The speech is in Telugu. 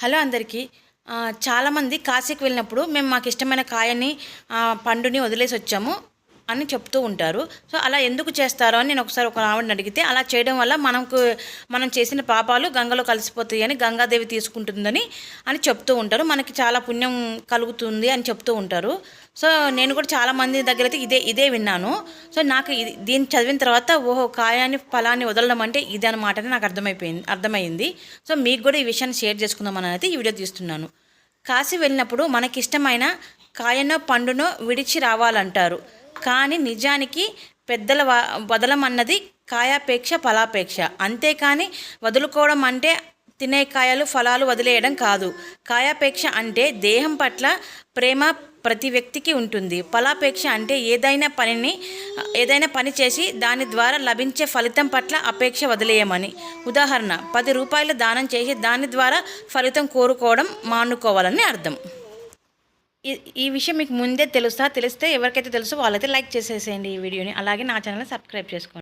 హలో అందరికీ. చాలామంది కాశీకి వెళ్ళినప్పుడు మేము మాకు ఇష్టమైన కాయని పండుని వదిలేసి వచ్చాము అని చెప్తూ ఉంటారు. సో అలా ఎందుకు చేస్తారో అని నేను ఒకసారి ఒక ఆవిడని అడిగితే అలా చేయడం వల్ల మనకు మనం చేసిన పాపాలు గంగలో కలిసిపోతాయి అని గంగాదేవి తీసుకుంటుందని అని చెప్తూ ఉంటారు. మనకి చాలా పుణ్యం కలుగుతుంది అని చెప్తూ ఉంటారు. సో నేను కూడా చాలా మంది దగ్గర అయితే ఇదే ఇదే విన్నాను. సో నాకు ఇది దీన్ని చదివిన తర్వాత ఓహో కాయాన్ని ఫలాన్ని వదలడం అంటే ఇది అనమాట నాకు అర్థమైపోయింది అర్థమైంది. సో మీకు కూడా ఈ విషయాన్ని షేర్ చేసుకుందామని అయితే ఈ వీడియో తీస్తున్నాను. కాశీ వెళ్ళినప్పుడు మనకిష్టమైన కాయనో పండునో విడిచి రావాలంటారు. కానీ నిజానికి పెద్దల వదలమన్నది కాయాపేక్ష ఫలాపేక్ష. అంతేకాని వదులుకోవడం అంటే తినే కాయలు ఫలాలు వదిలేయడం కాదు. కాయాపేక్ష అంటే దేహం పట్ల ప్రేమ ప్రతి వ్యక్తికి ఉంటుంది. ఫలాపేక్ష అంటే ఏదైనా పనిని ఏదైనా పని చేసి దాని ద్వారా లభించే ఫలితం పట్ల అపేక్ష వదిలేయమని. ఉదాహరణ పది రూపాయలు దానం చేసి దాని ద్వారా ఫలితం కోరుకోవడం మానుకోవాలని అర్థం. ఈ విషయం మీకు ముందే తెలుసా తెలిస్తే ఎవరికైతే తెలుసో వాళ్ళైతే లైక్ చేసేసేయండి ఈ వీడియోని. అలాగే నా ఛానల్ సబ్స్క్రైబ్ చేసుకోండి.